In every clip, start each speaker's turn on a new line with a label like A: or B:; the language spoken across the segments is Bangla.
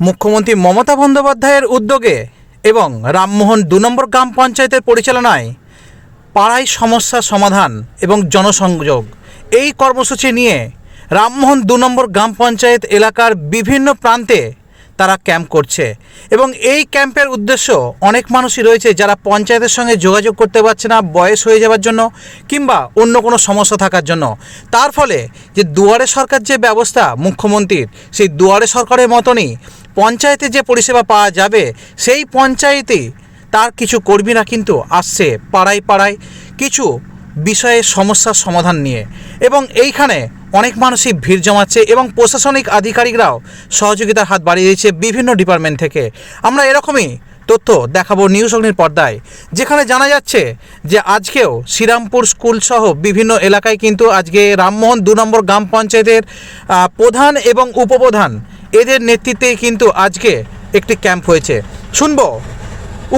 A: মুখ্যমন্ত্রী মমতা বন্দ্যোপাধ্যায়ের উদ্যোগে এবং রামমোহন দু নম্বর গ্রাম পঞ্চায়েতের পরিচালনায় পাড়ায় সমস্যা সমাধান এবং জনসংযোগ। এই কর্মসূচি নিয়ে রামমোহন দু নম্বর গ্রাম পঞ্চায়েত এলাকার বিভিন্ন প্রান্তে তারা ক্যাম্প করছে। এবং এই ক্যাম্পের উদ্দেশ্য অনেক মানুষই রয়েছে যারা পঞ্চায়েতের সঙ্গে যোগাযোগ করতে পারছে না, বয়স হয়ে যাওয়ার জন্য কিংবা অন্য কোনো সমস্যা থাকার জন্য। তার ফলে যে দুয়ারে সরকার যে ব্যবস্থা মুখ্যমন্ত্রীর, সেই দুয়ারে সরকারের মতনই পঞ্চায়েতে যে পরিষেবা পাওয়া যাবে, সেই পঞ্চায়েতে তার কিছু কর্মীরা কিন্তু আসছে পাড়ায় পাড়ায়। কিছু বিষয়ে সমস্যার সমাধান নিয়ে। এবং এইখানে অনেক মানুষই ভিড় জমাচ্ছে এবং প্রশাসনিক আধিকারিকরাও সহযোগিতার হাত বাড়িয়ে দিয়েছে বিভিন্ন ডিপার্টমেন্ট থেকে। আমরা এরকমই তথ্য দেখাবো নিউজ অগ্নির পর্দায়, যেখানে জানা যাচ্ছে যে আজকেও শ্রীরামপুর স্কুল সহ বিভিন্ন এলাকায় কিন্তু আজকে রামমোহন দু নম্বর গ্রাম পঞ্চায়েতের প্রধান এবং উপপ্রধান এদের নেতৃত্বেই কিন্তু আজকে একটি ক্যাম্প হয়েছে। শুনব,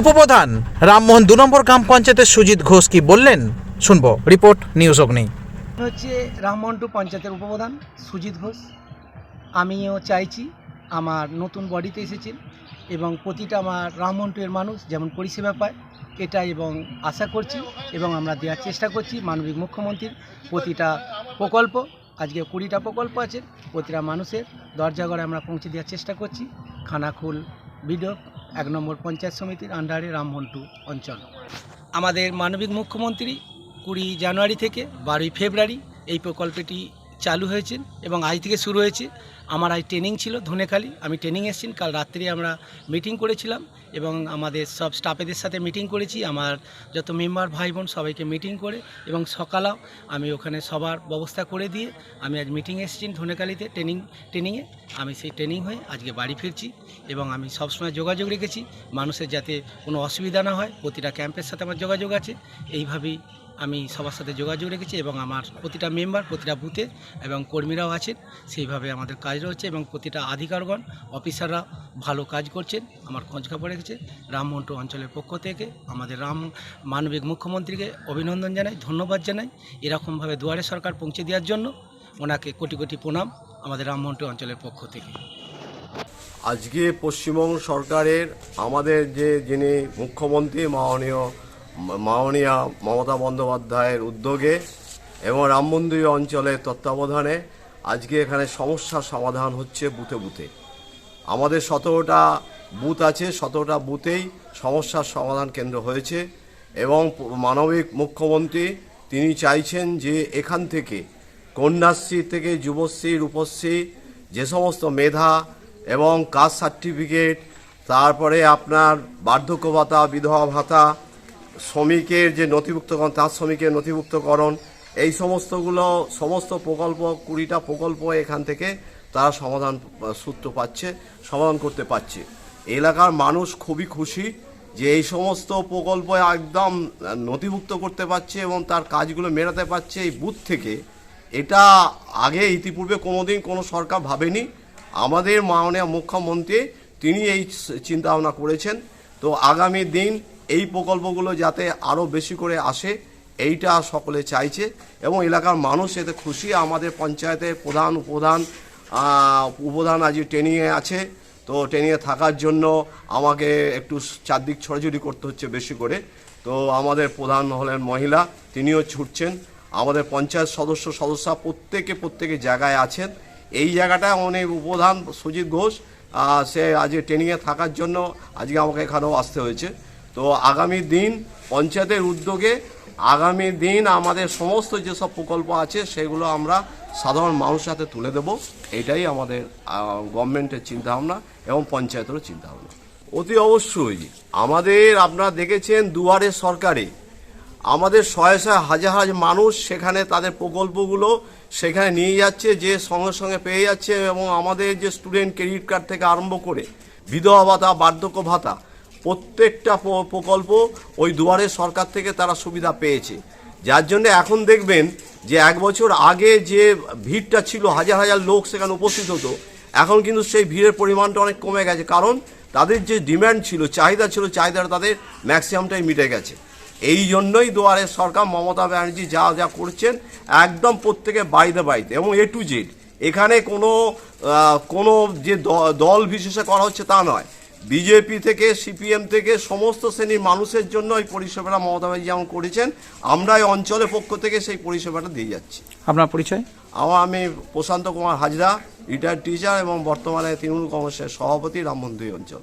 A: উপপ্রধান রামমোহন দু নম্বর গ্রাম পঞ্চায়েতের সুজিত ঘোষ কি বললেন? শুনব। রিপোর্ট, নিউজ অগ্নি।
B: হচ্ছে রামমন্টু পঞ্চায়েতের উপপ্রধান সুজিত ঘোষ। আমিও চাইছি আমার নতুন বডিতে এসেছেন এবং প্রতিটা আমার রামমন্টু এর মানুষ যেমন পরিষেবা পায় এটা এবং আশা করছি এবং আমরা দেওয়ার চেষ্টা করছি মানবিক মুখ্যমন্ত্রীর প্রতিটা প্রকল্প। আজকে কুড়িটা প্রকল্প আছে, প্রতিটা মানুষের দরজা ঘরে আমরা পৌঁছে দেওয়ার চেষ্টা করছি। খানাখুল বিডক, এক নম্বর পঞ্চায়েত সমিতির আন্ডারে রামমন্টু অঞ্চল। আমাদের মানবিক মুখ্যমন্ত্রী কুড়ি জানুয়ারি থেকে বারোই ফেব্রুয়ারি এই প্রকল্পটি চালু হয়েছে এবং আজ থেকে শুরু হয়েছে। আমার আজ ট্রেনিং ছিল ধনেখালি। আমি ট্রেনিং এসেছি। কাল রাত্রে আমরা মিটিং করেছিলাম এবং আমাদের সব স্টাফেদের সাথে মিটিং করেছি। আমার যত মেম্বার ভাই বোন সবাইকে মিটিং করে এবং সকালেও আমি ওখানে সবার ব্যবস্থা করে দিয়ে আমি আজ মিটিং এসেছি ধনেখালিতে ট্রেনিং ট্রেনিংয়ে আমি সেই ট্রেনিং হয়ে আজকে বাড়ি ফিরছি এবং আমি সবসময় যোগাযোগ রেখেছি মানুষের যাতে কোনো অসুবিধা না হয়। প্রতিটা ক্যাম্পের সাথে আমার যোগাযোগ আছে। এইভাবেই আমি সবার সাথে যোগাযোগ রেখেছি এবং আমার প্রতিটা মেম্বার, প্রতিটা বুথে এবং কর্মীরাও আছেন। সেইভাবে আমাদের কাজ রয়েছে এবং প্রতিটা আধিকারগণ অফিসাররা ভালো কাজ করছেন। আমার খোঁজ খবর রেখেছে রামমন্টু অঞ্চলের পক্ষ থেকে। আমাদের রাম মানবিক মুখ্যমন্ত্রীকে অভিনন্দন জানাই, ধন্যবাদ জানাই। এরকমভাবে দুয়ারে সরকার পৌঁছে দেওয়ার জন্য ওনাকে কোটি কোটি প্রণাম আমাদের রামমন্টু অঞ্চলের পক্ষ থেকে।
C: আজকে পশ্চিমবঙ্গ সরকারের আমাদের যে যিনি মুখ্যমন্ত্রী, মাননীয় মাননীয় মমতা বন্দ্যোপাধ্যায়ের উদ্যোগে এবং রাম মন্দির অঞ্চলের তত্ত্বাবধানে আজকে এখানে সমস্যার সমাধান হচ্ছে বুথে বুথে। আমাদের সতেরোটা বুথ আছে, সতেরোটা বুথেই সমস্যার সমাধান কেন্দ্র হয়েছে এবং মানবিক মুখ্যমন্ত্রী তিনি চাইছেন যে এখান থেকে কন্যাশ্রী থেকে যুবশ্রী, রূপশ্রী, যে সমস্ত মেধা এবং কাস্ট সার্টিফিকেট, তারপরে আপনার বার্ধক্য ভাতা, বিধবা ভাতা শ্রমিকের যে নথিভুক্তকরণ, তার শ্রমিকের নথিভুক্তকরণ, এই সমস্তগুলো, সমস্ত প্রকল্প, কুড়িটা প্রকল্প এখান থেকে তারা সমাধান, সূত্র পাচ্ছে, সমাধান করতে পারছে। এলাকার মানুষ খুবই খুশি যে এই সমস্ত প্রকল্প একদম নথিভুক্ত করতে পারছে এবং তার কাজগুলো মেটাতে পারছে এই বুথ থেকে। এটা আগে ইতিপূর্বে কোনোদিন কোনো সরকার ভাবেনি। আমাদের মাননীয় মুখ্যমন্ত্রী, তিনি এই চিন্তা ভাবনা করেছেন। তো আগামী দিন এই প্রকল্পগুলো যাতে আরও বেশি করে আসে, এইটা সকলে চাইছে এবং এলাকার মানুষ এতে খুশি। আমাদের পঞ্চায়েতের প্রধান উপধান উপধান আজ ট্রেনিংয়ে আছে। তো ট্রেনিংয়ে থাকার জন্য আমাকে একটু চারদিক ছড়াছড়ি করতে হচ্ছে বেশি করে। তো আমাদের প্রধান হলেন মহিলা, তিনিও ছুটছেন। আমাদের পঞ্চায়েত সদস্য সদস্যা প্রত্যেকে প্রত্যেকে জায়গায় আছেন। এই জায়গাটা অনেক উপধান সুজিত ঘোষ সে আজ ট্রেনিংয়ে থাকার জন্য আজকে আমাকে এখানেও আসতে হয়েছে। তো আগামী দিন পঞ্চায়েতের উদ্যোগে আগামী দিন আমাদের সমস্ত যেসব প্রকল্প আছে, সেগুলো আমরা সাধারণ মানুষের হাতে তুলে দেব। এটাই আমাদের গভর্নমেন্টের চিন্তাভাবনা এবং পঞ্চায়েতেরও চিন্তাভাবনা। অতি অবশ্যই আমাদের আপনারা দেখেছেন দুয়ারে সরকারে আমাদের শয়ে শয়ে হাজার হাজার মানুষ সেখানে তাদের প্রকল্পগুলো সেখানে নিয়ে যাচ্ছে, যে সঙ্গে সঙ্গে পেয়ে যাচ্ছে এবং আমাদের যে স্টুডেন্ট ক্রেডিট কার্ড থেকে আরম্ভ করে বিধবা ভাতা, বার্ধক্য ভাতা প্রত্যেকটা প্রকল্প ওই দুয়ারে সরকার থেকে তারা সুবিধা পেয়েছে। যার জন্য এখন দেখবেন যে এক বছর আগে যে ভিড়টা ছিল, হাজার হাজার লোক সেখানে উপস্থিত হতো, এখন কিন্তু সেই ভিড়ের পরিমাণটা অনেক কমে গেছে। কারণ তাদের যে ডিম্যান্ড ছিল, চাহিদা ছিল, চাহিদাটা তাদের ম্যাক্সিমামটাই মিটে গেছে। এই জন্যই দুয়ারে সরকার মমতা ব্যানার্জি যা যা করছেন, একদম প্রত্যেকে বাড়িতে বাড়িতে এবং এ টু জেড এখানে কোনো কোনো যে দল বিশেষে করা হচ্ছে তা নয়। বিজেপি থেকে সিপিএম থেকে সমস্ত শ্রেণির মানুষের জন্য এই পরিষেবাটা মমতা ব্যানার্জি যেমন করেছেন আমরা এই অঞ্চলের পক্ষ থেকে সেই পরিষেবাটা দিয়ে যাচ্ছি।
A: আপনার পরিচয়?
C: আমার আমি প্রশান্ত কুমার হাজরা রিটায়ার্ড টিচার এবং বর্তমানে তৃণমূল কংগ্রেসের সভাপতি রামমন্দির অঞ্চল।